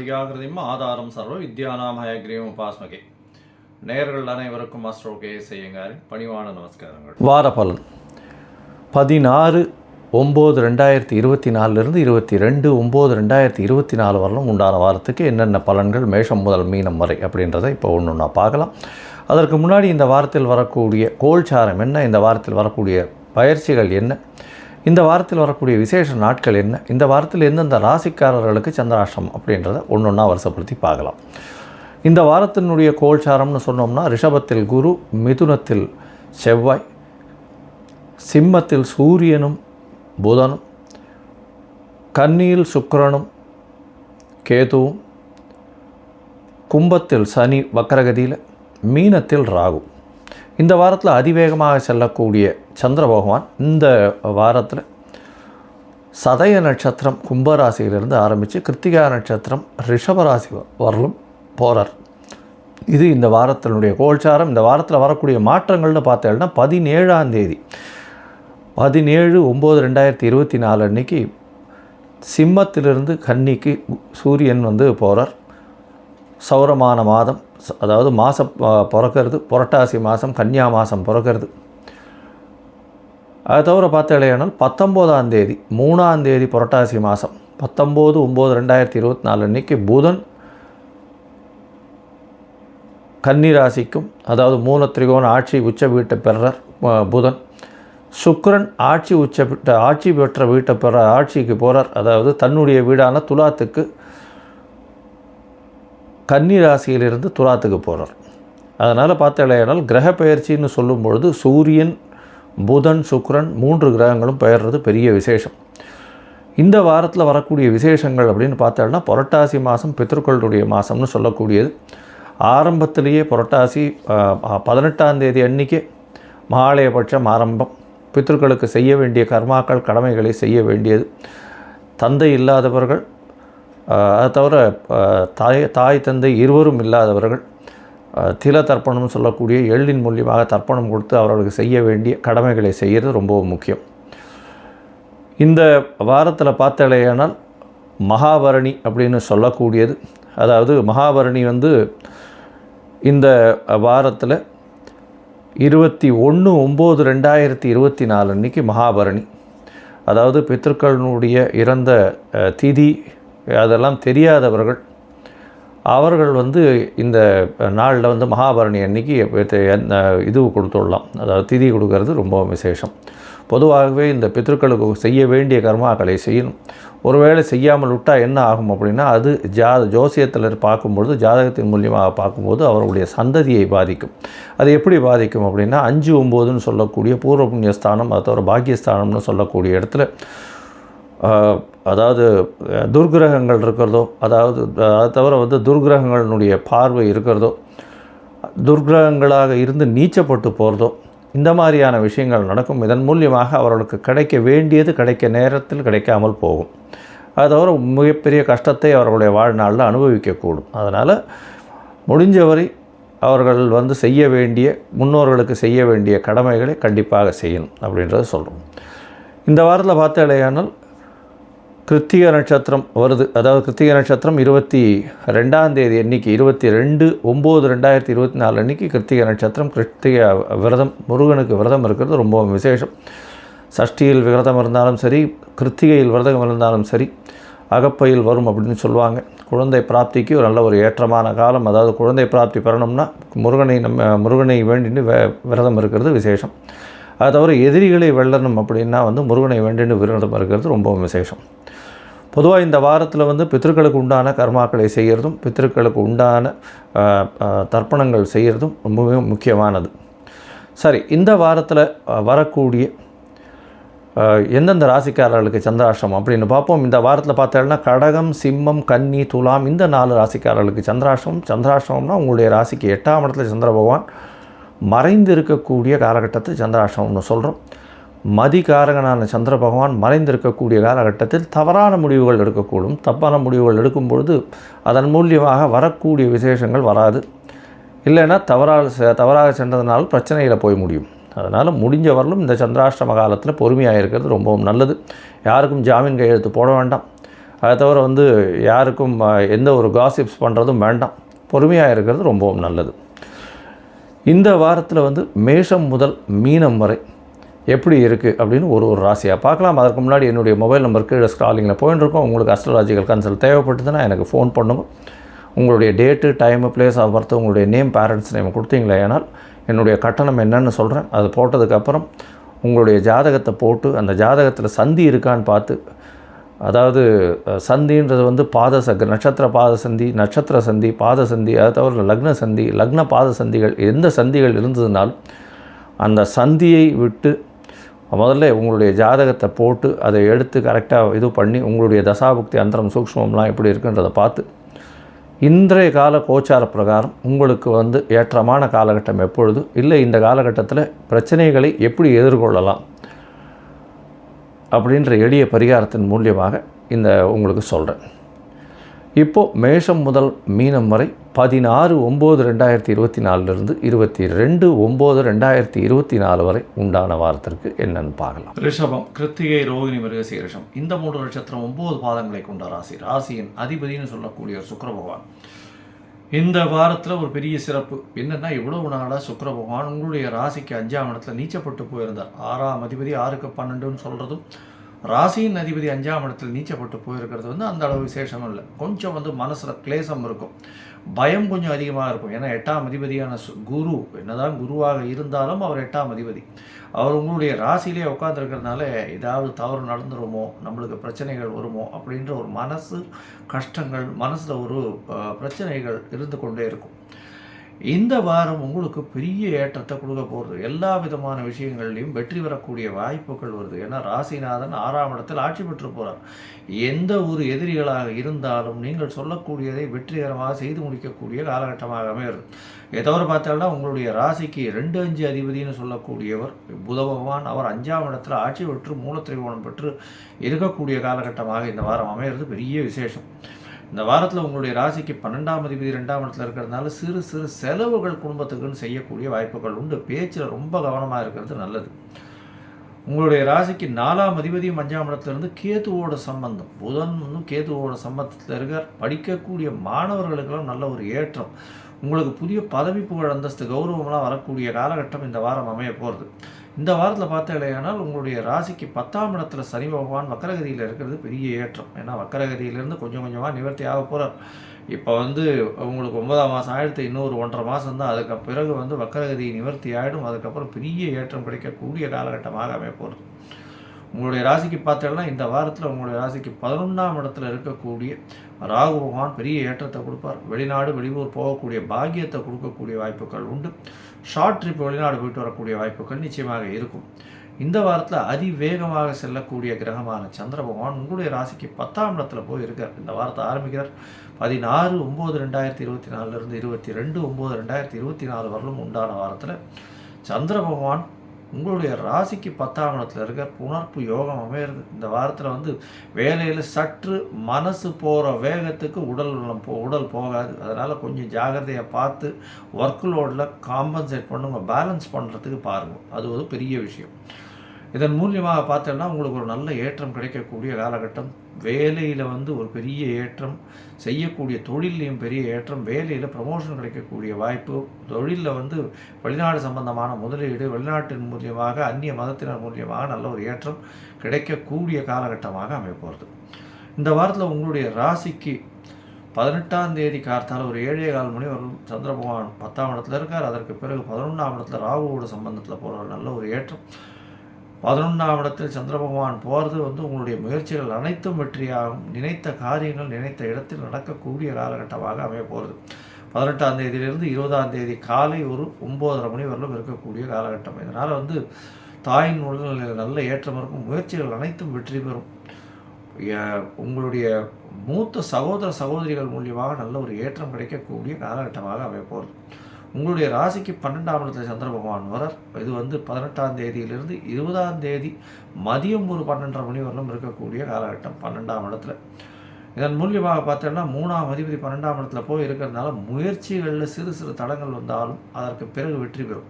ஞானானந்தமயம் ஆதாரம் சர்வ வித்யானாம் ஹயக்ரீம் உபாஸ்மகே நேர்கள் அனைவருக்கும் அஸ்ட்ரோ கே செய்யுங்காரின் பணிவான நமஸ்காரங்கள். வார பலன். பதினாறு ஒம்பது ரெண்டாயிரத்தி இருபத்தி நாலுலேருந்து இருபத்தி ரெண்டு ஒம்பது ரெண்டாயிரத்தி இருபத்தி நாலு வரலும் உண்டான வாரத்துக்கு என்னென்ன பலன்கள் மேஷம் முதல் மீனம் வரை அப்படின்றத இப்போ ஒன்று ஒன்றா பார்க்கலாம். அதற்கு முன்னாடி இந்த வாரத்தில் வரக்கூடிய கோல்சாரம் என்ன? இந்த வாரத்தில் வரக்கூடிய பயிற்சிகள் என்ன? இந்த வாரத்தில் வரக்கூடிய விசேஷ நாட்கள் என்ன? இந்த வாரத்தில் எந்தெந்த ராசிக்காரர்களுக்கு சந்திராஷ்டிரம் அப்படின்றத ஒன்று ஒன்றா வருஷப்படுத்தி பார்க்கலாம். இந்த வாரத்தினுடைய கோல்சாரம்னு சொன்னோம்னா ரிஷபத்தில் குரு மிதுனத்தில் செவ்வாய் சிம்மத்தில் சூரியனும் புதனும் கன்னியில் சுக்கரனும் கேதுவும் கும்பத்தில் சனி வக்கரகதியில் மீனத்தில் ராகு. இந்த வாரத்தில் அதிவேகமாக செல்லக்கூடிய சந்திர பகவான் இந்த வாரத்தில் சதய நட்சத்திரம் கும்பராசியிலிருந்து ஆரம்பித்து கிருத்திகா நட்சத்திரம் ரிஷபராசி வரலும் போகிறார் இது இந்த வாரத்தினுடைய கோல்சாரம். இந்த வாரத்தில் வரக்கூடிய மாற்றங்கள்னு பார்த்தேன்னா பதினேழாம் தேதி. பதினேழு ஒம்பது ரெண்டாயிரத்தி இருபத்தி நாலு அன்னைக்கு சிம்மத்திலிருந்து கன்னிக்கு சூரியன் வந்து போகிறார் சௌரமான மாதம் அதாவது மாதம் பிறக்கிறது புரட்டாசி மாதம் கன்னியா மாதம் பிறக்கிறது. அது தவிர பார்த்தாலேயானால் பத்தொம்போதாம் தேதி மூணாம் தேதி புரட்டாசி மாதம் பத்தொம்போது ஒம்பது ரெண்டாயிரத்தி இருபத்தி நாலு அன்னைக்கு புதன் கன்னி ராசிக்கும் அதாவது மூல திரிகோண ஆட்சி உச்ச வீட்டை பெறார் புதன். சுக்கரன் ஆட்சி உச்ச ஆட்சி பெற்ற வீட்டை பெற ஆட்சிக்கு போகிறார் அதாவது தன்னுடைய வீடான துலாத்துக்கு கன்னி ராசியிலிருந்து துலாத்துக்கு போகிறார் அதனால் பார்த்தாலேயானால் கிரக பெயர்ச்சின்னு சொல்லும் பொழுது சூரியன் புதன் சுக்ரன் மூன்று கிரகங்களும் பெயர்றது பெரிய விசேஷம். இந்த வாரத்தில் வரக்கூடிய விசேஷங்கள் அப்படின்னு பார்த்தோம்னா புரட்டாசி மாதம் பித்ருக்களுடைய மாதம்னு சொல்லக்கூடியது. ஆரம்பத்திலேயே புரட்டாசி பதினெட்டாம் தேதி அன்னைக்கு மகாலயபட்சம் ஆரம்பம். பித்ருக்களுக்கு செய்ய வேண்டிய கர்மாக்கள் கடமைகளை செய்ய வேண்டியது. தந்தை இல்லாதவர்கள் அது தவிர தாய் தாய் தந்தை இருவரும் இல்லாதவர்கள் தில தர்ப்பணம் சொல்லக்கூடிய எள்ளின் மூலியமாக தர்ப்பணம் கொடுத்து அவர்களுக்கு செய்ய வேண்டிய கடமைகளை செய்கிறது ரொம்பவும் முக்கியம். இந்த வாரத்தில் பார்த்தாலேயானால் மகாபரணி அப்படின்னு சொல்லக்கூடியது. அதாவது மகாபரணி வந்து இந்த வாரத்தில் இருபத்தி ஒன்று ஒம்பது ரெண்டாயிரத்தி இருபத்தி நாலு அன்னைக்கு மகாபரணி. அதாவது பித்ருக்களினுடைய இறந்த திதி அதெல்லாம் தெரியாதவர்கள். அவர்கள் வந்து இந்த நாளில் வந்து மகாபரணி அன்னைக்கு இது- இது கொடுத்துடலாம். அதாவது திதி கொடுக்கறது ரொம்ப விசேஷம். பொதுவாகவே இந்த பித்ருக்களுக்கு செய்ய வேண்டிய கர்மாக்களை செய்யணும். ஒருவேளை செய்யாமல் விட்டால் என்ன ஆகும் அப்படின்னா அது ஜா ஜோசியத்தில் பார்க்கும்பொழுது ஜாதகத்தின் மூலியமாக பார்க்கும்போது அவர்களுடைய சந்ததியை பாதிக்கும். அது எப்படி பாதிக்கும் அப்படின்னா அஞ்சு ஒம்போதுன்னு சொல்லக்கூடிய பூர்வ புண்ணியஸ்தானம் அதை தவிர பாக்கியஸ்தானம்னு சொல்லக்கூடிய இடத்துல அதாவது துர்கிரகங்கள் இருக்கிறதோ அதாவது அதை தவிர வந்து துர்கிரகங்களினுடைய பார்வை இருக்கிறதோ துர்கிரகங்களாக இருந்து நீச்சப்பட்டு போகிறதோ இந்த மாதிரியான விஷயங்கள் நடக்கும். இதன் மூலியமாக அவர்களுக்கு கிடைக்க வேண்டியது கிடைக்க நேரத்தில் கிடைக்காமல் போகும். அது தவிர மிகப்பெரிய கஷ்டத்தை அவர்களுடைய வாழ்நாளில் அனுபவிக்கக்கூடும். அதனால் முடிஞ்சவரை அவர்கள் வந்து செய்ய வேண்டிய முன்னோர்களுக்கு செய்ய வேண்டிய கடமைகளை கண்டிப்பாக செய்யணும் அப்படின்றத சொல்கிறோம் இந்த வாரத்தில் பார்த்தாலேயானால் கிருத்திக நட்சத்திரம் வருது. அதாவது கிருத்திக நட்சத்திரம் இருபத்தி ரெண்டாம் தேதி அன்னைக்கு இருபத்தி ரெண்டு ஒம்பது ரெண்டாயிரத்தி இருபத்தி நாலு அன்னைக்கு கிருத்திக நட்சத்திரம் கிருத்திக விரதம் முருகனுக்கு விரதம் இருக்கிறது ரொம்ப விசேஷம். சஷ்டியில் விரதம் இருந்தாலும் சரி கிருத்திகையில் விரதம் இருந்தாலும் சரி அகப்பையில் வரும் அப்படின்னு சொல்லுவாங்க. குழந்தை பிராப்திக்கு ஒரு நல்ல ஒரு ஏற்றமான காலம். அதாவது குழந்தை பிராப்தி பெறணும்னா முருகனை நம்ம முருகனை வேண்டின்னு விரதம் இருக்கிறது விசேஷம். அதை தவிர எதிரிகளை வெல்லணும் அப்படின்னா வந்து முருகனை வேண்டின்னு விரதம் இருக்கிறது ரொம்பவும் விசேஷம். பொதுவாக இந்த வாரத்தில் வந்து பித்திருக்களுக்கு உண்டான கர்மாக்களை செய்கிறதும் பித்திருக்களுக்கு உண்டான தர்ப்பணங்கள் செய்கிறதும் ரொம்பவே முக்கியமானது. சரி இந்த வாரத்தில் வரக்கூடிய எந்தெந்த ராசிக்காரர்களுக்கு சந்திராஷ்டிரம் அப்படின்னு பார்ப்போம். இந்த வாரத்தில் பார்த்தோம்னா கடகம் சிம்மம் கன்னி துலாம் இந்த நாலு ராசிக்காரர்களுக்கு சந்திராஷ்டிரம் சந்திராஷ்டிரம்னா உங்களுடைய ராசிக்கு எட்டாம் இடத்துல சந்திர பகவான் மறைந்து இருக்கக்கூடிய காலகட்டத்தை சந்திராஷ்டமம்னு சொல்கிறோம் மதிகாரகனான சந்திர பகவான் மறைந்திருக்கக்கூடிய காலகட்டத்தில் தவறான முடிவுகள் எடுக்கக்கூடும். தப்பான முடிவுகள் எடுக்கும் பொழுது அதன் மூலியமாக வரக்கூடிய விசேஷங்கள் வராது. இல்லைன்னா தவறாக செ- தவறாக சென்றதுனால பிரச்சனையில் போய் முடியும். அதனால் முடிஞ்ச வரலும் இந்த சந்திராஷ்டம காலத்தில் பொறுமையாக இருக்கிறது ரொம்பவும் நல்லது. யாருக்கும் ஜாமீன் கையெழுத்து போட வேண்டாம். அதை தவிர வந்து யாருக்கும் எந்த ஒரு காசிப்ஸ் பண்ணுறதும் வேண்டாம். பொறுமையாக இருக்கிறது ரொம்பவும் நல்லது. இந்த வாரத்தில் வந்து மேஷம் முதல் மீனம் வரை எப்படி இருக்குது அப்படின்னு ஒரு ஒரு ராசியாக பார்க்கலாம். அதற்கு முன்னாடி என்னுடைய மொபைல் நம்பருக்கு ஸ்க்ராலிங்கில் போயின்னு இருக்கோம் உங்களுக்கு அஸ்ட்ராலாஜிக்கல் கன்சல்ட் தேவைப்பட்டதுன்னா எனக்கு ஃபோன் பண்ணுங்க. உங்களுடைய date time place of birth உங்களுடைய நேம் பேரண்ட்ஸ் நேம் கொடுத்தீங்களே ஏனால் என்னுடைய கட்டணம் என்னன்னு சொல்கிறேன் அது போட்டதுக்கப்புறம் உங்களுடைய ஜாதகத்தை போட்டு அந்த ஜாதகத்தில் சந்தி இருக்கான்னு பார்த்து அதாவது சந்தின்றது வந்து பாத சக நட்சத்திர பாத சந்தி நட்சத்திர சந்தி பாத சந்தி அதை தவிர லக்ன சந்தி லக்ன பாத சந்திகள் எந்த சந்திகள் இருந்ததுனாலும் அந்த சந்தியை விட்டு முதல்ல உங்களுடைய ஜாதகத்தை போட்டு அதை எடுத்து கரெக்டாக இது பண்ணி உங்களுடைய தசாபுக்தி அந்தரம் சூக்ஷ்மம்லாம் எப்படி இருக்குன்றதை பார்த்து இன்றைய கால கோச்சார பிரகாரம் உங்களுக்கு வந்து ஏற்றமான காலகட்டம் எப்பொழுது? இல்லை இந்த காலகட்டத்தில் பிரச்சனைகளை எப்படி எதிர்கொள்ளலாம்? அப்படின்ற எளிய பரிகாரத்தின் மூலியமாக இந்த உங்களுக்கு சொல்கிறேன் இப்போது மேஷம் முதல் மீனம் வரை பதினாறு ஒம்பது ரெண்டாயிரத்தி இருபத்தி நாலுலேருந்து இருபத்தி ரெண்டு ஒம்பது ரெண்டாயிரத்தி இருபத்தி நாலு வரை உண்டான வாரத்திற்கு என்னன்னு பார்க்கலாம். ரிஷபம் கிருத்திகை ரோகிணி மிருகசீரிஷம். இந்த மூன்று நட்சத்திரம் ஒம்பது பாதங்களை கொண்ட ராசி. ராசியின் அதிபதினு சொல்லக்கூடிய சுக்கர பகவான். இந்த வாரத்தில் ஒரு பெரிய சிறப்பு. என்னென்னா இவ்வளவு நாளாக சுக்கர பகவான் உங்களுடைய ராசிக்கு அஞ்சாம் இடத்துல நீச்சப்பட்டு போயிருந்தார். ஆறாம் அதிபதி ஆறுக்கு பன்னெண்டுன்னு சொல்கிறதும் ராசியின் அதிபதி அஞ்சாம் இடத்துல நீச்சப்பட்டு போயிருக்கிறது வந்து அந்த அளவு விசேஷம் இல்லை. கொஞ்சம் வந்து மனசில் கிளேசம் இருக்கும். பயம் கொஞ்சம் அதிகமாக இருக்கும். ஏன்னா எட்டாம் அதிபதியான குரு என்னதான் குருவாக இருந்தாலும் அவர் எட்டாம் அதிபதி. அவர் உங்களுடைய ராசியிலே உட்காந்துருக்கிறதுனால ஏதாவது தவறு நடந்துருமோ நம்மளுக்கு பிரச்சனைகள் வருமோ அப்படின்ற ஒரு மனசு கஷ்டங்கள் மனசில் ஒரு பிரச்சனைகள் இருந்து கொண்டே இருக்கும். இந்த வாரம் உங்களுக்கு பெரிய ஏற்றத்தை கொடுக்க போகிறது எல்லா விதமான விஷயங்கள்லையும் வெற்றி பெறக்கூடிய வாய்ப்புகள் வருது. ஏன்னா ராசிநாதன் ஆறாம் இடத்தில் ஆட்சி பெற்று போகிறார் எந்த ஒரு எதிரிகளாக இருந்தாலும் நீங்கள் சொல்லக்கூடியதை வெற்றிகரமாக செய்து முடிக்கக்கூடிய காலகட்டமாக அமைகிறது இதை தவிர உங்களுடைய ராசிக்கு ரெண்டு அஞ்சு அதிபதினு சொல்லக்கூடியவர் புத பகவான் அவர் அஞ்சாம் இடத்தில் ஆட்சி பெற்று மூலத்திரிகோணம் பெற்று இருக்கக்கூடிய காலகட்டமாக இந்த வாரம் அமையிறது பெரிய விசேஷம். இந்த வாரத்தில் உங்களுடைய ராசிக்கு பன்னெண்டாம் அதிபதி ரெண்டாம் இடத்துல இருக்கிறதுனால சிறு சிறு செலவுகள் குடும்பத்துக்குன்னு செய்யக்கூடிய வாய்ப்புகள் உண்டு. பேச்சில் ரொம்ப கவனமாக இருக்கிறது நல்லது. உங்களுடைய ராசிக்கு நாலாம் அதிபதியும் அஞ்சாம் இடத்துலேருந்து கேதுவோட சம்பந்தம். புதன் வந்து கேதுவோட சம்பந்தத்தில் இருக்கார். படிக்கக்கூடிய மாணவர்களுக்கெல்லாம் நல்ல ஒரு ஏற்றம். உங்களுக்கு புதிய பதவி புகழ் அந்தஸ்து கௌரவம்லாம் வரக்கூடிய காலகட்டம் இந்த வாரம் அமைய போகிறது இந்த வாரத்தில் பார்த்தீங்களேனால் உங்களுடைய ராசிக்கு பத்தாம் இடத்துல சனி பகவான் வக்கரகதியில் இருக்கிறது பெரிய ஏற்றம். ஏன்னா வக்கரகதியிலேருந்து கொஞ்சம் கொஞ்சமாக நிவர்த்தி ஆக போகிறார் இப்போ வந்து உங்களுக்கு ஒன்பதாம் மாதம் ஆயிடுத்து இன்னொரு ஒன்றரை மாதம் தான். அதுக்கு பிறகு வந்து வக்கரகதி நிவர்த்தி ஆகிடும் அதுக்கப்புறம் பெரிய ஏற்றம் கிடைக்கக்கூடிய காலகட்டமாக அமைய போகிறது உங்களுடைய ராசிக்கு பார்த்தோம்னா இந்த வாரத்தில் உங்களுடைய ராசிக்கு பதினொன்றாம் இடத்துல இருக்கக்கூடிய ராகு பகவான் பெரிய ஏற்றத்தை கொடுப்பார். வெளிநாடு வெளியூர் போகக்கூடிய பாக்கியத்தை கொடுக்கக்கூடிய வாய்ப்புகள் உண்டு. ஷார்ட் ட்ரிப் வெளிநாடு போயிட்டு வரக்கூடிய வாய்ப்புகள் நிச்சயமாக இருக்கும். இந்த வாரத்தில் அதிவேகமாக செல்லக்கூடிய கிரகமான சந்திர பகவான் உங்களுடைய ராசிக்கு பத்தாம் இடத்துல போய் இருக்கார் இந்த வாரத்தை ஆரம்பிக்கிறார். பதினாறு ஒம்பது ரெண்டாயிரத்தி இருபத்தி நாலுலேருந்து இருபத்தி ரெண்டு ஒம்பது ரெண்டாயிரத்தி இருபத்தி நாலு வரலும் உண்டான வாரத்தில் சந்திர பகவான் உங்களுடைய ராசிக்கு பத்தாம் இடத்துல இருக்க புணர்ப்பு யோகம் அமையிறது. இந்த வாரத்தில் வந்து வேலையில் சற்று மனசு போகிற வேகத்துக்கு உடல் போ உடல் போகாது. அதனால் கொஞ்சம் ஜாகிரதையை பார்த்து ஒர்க் லோடில் காம்பன்சேட் பண்ணுங்க. பேலன்ஸ் பண்ணுறதுக்கு பாருங்கள் அது ஒரு பெரிய விஷயம். இதன் மூலியமாக பார்த்தோம்னா உங்களுக்கு ஒரு நல்ல ஏற்றம் கிடைக்கக்கூடிய காலகட்டம். வேலையில் வந்து ஒரு பெரிய ஏற்றம் செய்யக்கூடிய தொழிலையும் பெரிய ஏற்றம் வேலையில் ப்ரமோஷன் கிடைக்கக்கூடிய வாய்ப்பு தொழிலில் வந்து வெளிநாடு சம்பந்தமான முதலீடு வெளிநாட்டின் மூலியமாக அந்நிய மதத்தினர் மூலியமாக நல்ல ஒரு ஏற்றம் கிடைக்கக்கூடிய காலகட்டமாக அமைப்போகிறது இந்த வாரத்தில் உங்களுடைய ராசிக்கு பதினெட்டாம் தேதி கார்த்தால் ஒரு ஏழே கால் மணி வரும். சந்திர பகவான் பத்தாம் இடத்துல இருக்கார். அதற்கு பிறகு பதினொன்றாம் இடத்துல ராகுவோட சம்பந்தத்தில் போகிற நல்ல ஒரு ஏற்றம். பதினொன்றாம் இடத்தில் சந்திர பகவான் போகிறது வந்து உங்களுடைய முயற்சிகள் அனைத்தும் வெற்றியாகும். நினைத்த காரியங்கள் நினைத்த இடத்தில் நடக்கக்கூடிய காலகட்டமாக அமைய போகிறது பதினெட்டாம் தேதியிலிருந்து இருபதாம் தேதி காலை ஒரு ஒம்போதரை மணி வரலும் இருக்கக்கூடிய காலகட்டம். இதனால் வந்து தாயின் உடல்நிலையில் நல்ல ஏற்றம் இருக்கும். முயற்சிகள் அனைத்தும் வெற்றி பெறும். உங்களுடைய மூத்த சகோதர சகோதரிகள் மூலியமாக நல்ல ஒரு ஏற்றம் கிடைக்கக்கூடிய காலகட்டமாக அமைய போகிறது உங்களுடைய ராசிக்கு பன்னெண்டாம் இடத்துல சந்திர பகவான் வரார் இது வந்து பதினெட்டாம் தேதியிலிருந்து இருபதாம் தேதி மதியம் ஒரு பன்னெண்டரை மணி வரலும் இருக்கக்கூடிய காலகட்டம் பன்னெண்டாம் இடத்துல. இதன் மூலியமாக பார்த்தோம்னா மூணாம் அதிபதி பன்னெண்டாம் இடத்துல போய் இருக்கிறதுனால முயற்சிகளில் சிறு சிறு தடங்கள் வந்தாலும் அதற்கு பிறகு வெற்றி பெறும்.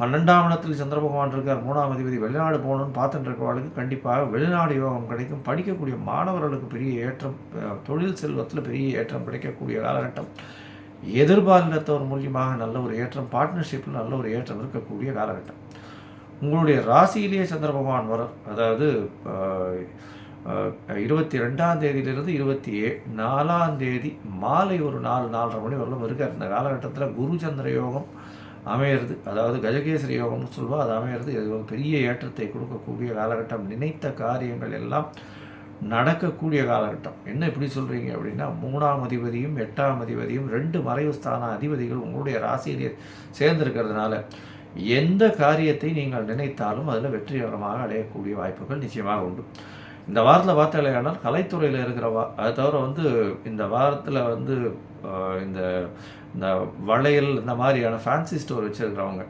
பன்னெண்டாம் இடத்தில் சந்திர பகவான் இருக்கார். மூணாம் அதிபதி வெளிநாடு போகணும்னு பார்த்துட்டு இருக்கவர்களுக்கு கண்டிப்பாக வெளிநாடு யோகம் கிடைக்கும். படிக்கக்கூடிய மாணவர்களுக்கு பெரிய ஏற்றம் தொழில் செல்வத்தில் பெரிய ஏற்றம் கிடைக்கக்கூடிய காலகட்டம். எதிர்பாலினத்தவர் மூலியமாக நல்ல ஒரு ஏற்றம் பார்ட்னர்ஷிப்பில் நல்ல ஒரு ஏற்றம் இருக்கக்கூடிய காலகட்டம். உங்களுடைய ராசியிலேயே சந்திர பகவான் வர அதாவது இருபத்தி ரெண்டாம் தேதியிலிருந்து இருபத்தி ஏ நாலாம் தேதி மாலை ஒரு நாலு நாலரை மணி வரலும் இருக்கார். இந்த காலகட்டத்தில் குரு சந்திர யோகம் அமையிறது அதாவது கஜகேசரி யோகம்னு சொல்லுவோம் அது அமையிறது பெரிய ஏற்றத்தை கொடுக்கக்கூடிய காலகட்டம். நினைத்த காரியங்கள் எல்லாம் நடக்கக்கூடிய காலகட்டம். என்ன இப்படி சொல்கிறீங்க அப்படின்னா மூணாம் அதிபதியும் எட்டாம் அதிபதியும் ரெண்டு மறைவு ஸ்தான அதிபதிகள் உங்களுடைய ராசியிலே சேர்ந்திருக்கிறதுனால எந்த காரியத்தை நீங்கள் நினைத்தாலும் அதில் வெற்றிகரமாக அடையக்கூடிய வாய்ப்புகள் நிச்சயமாக உண்டு. இந்த வாரத்தில் பார்த்தாலேயானால் கலைத்துறையில் இருக்கிற வா அதை தவிர வந்து இந்த வாரத்தில் வந்து இந்த இந்த வளையல் இந்த மாதிரியான ஃபேன்சி ஸ்டோர் வச்சுருக்கிறவங்க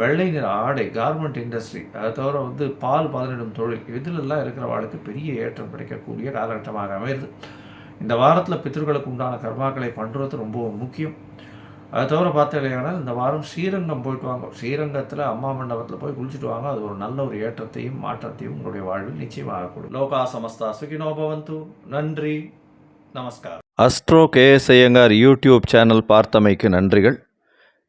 வெள்ளை நிற ஆடை கார்மெண்ட் இண்டஸ்ட்ரி அதை தவிர வந்து பால் பதனிடும் தொழில் இதிலெல்லாம் இருக்கிறவாளுக்கு பெரிய ஏற்றம் கிடைக்கக்கூடிய காலகட்டமாக அமையுது இந்த வாரத்தில் பித்தர்களுக்கு உண்டான கர்மாக்களை பண்ணுறது ரொம்ப முக்கியம். அதை தவிர பார்த்தீங்கன்னா இந்த வாரம் ஸ்ரீரங்கம் போயிட்டு வாங்க. ஸ்ரீரங்கத்தில் அம்மா மண்டபத்தில் போய் குளிச்சுட்டு வாங்க. அது ஒரு நல்ல ஒரு ஏற்றத்தையும் மாற்றத்தையும் உங்களுடைய வாழ்வில் நிச்சயமாக கொடுக்கும். லோகா சமஸ்தா சுகினோ பவந்து. நன்றி. நமஸ்காரம். Astro KS Iyengar YouTube channel பார்த்தமைக்கு நன்றிகள்.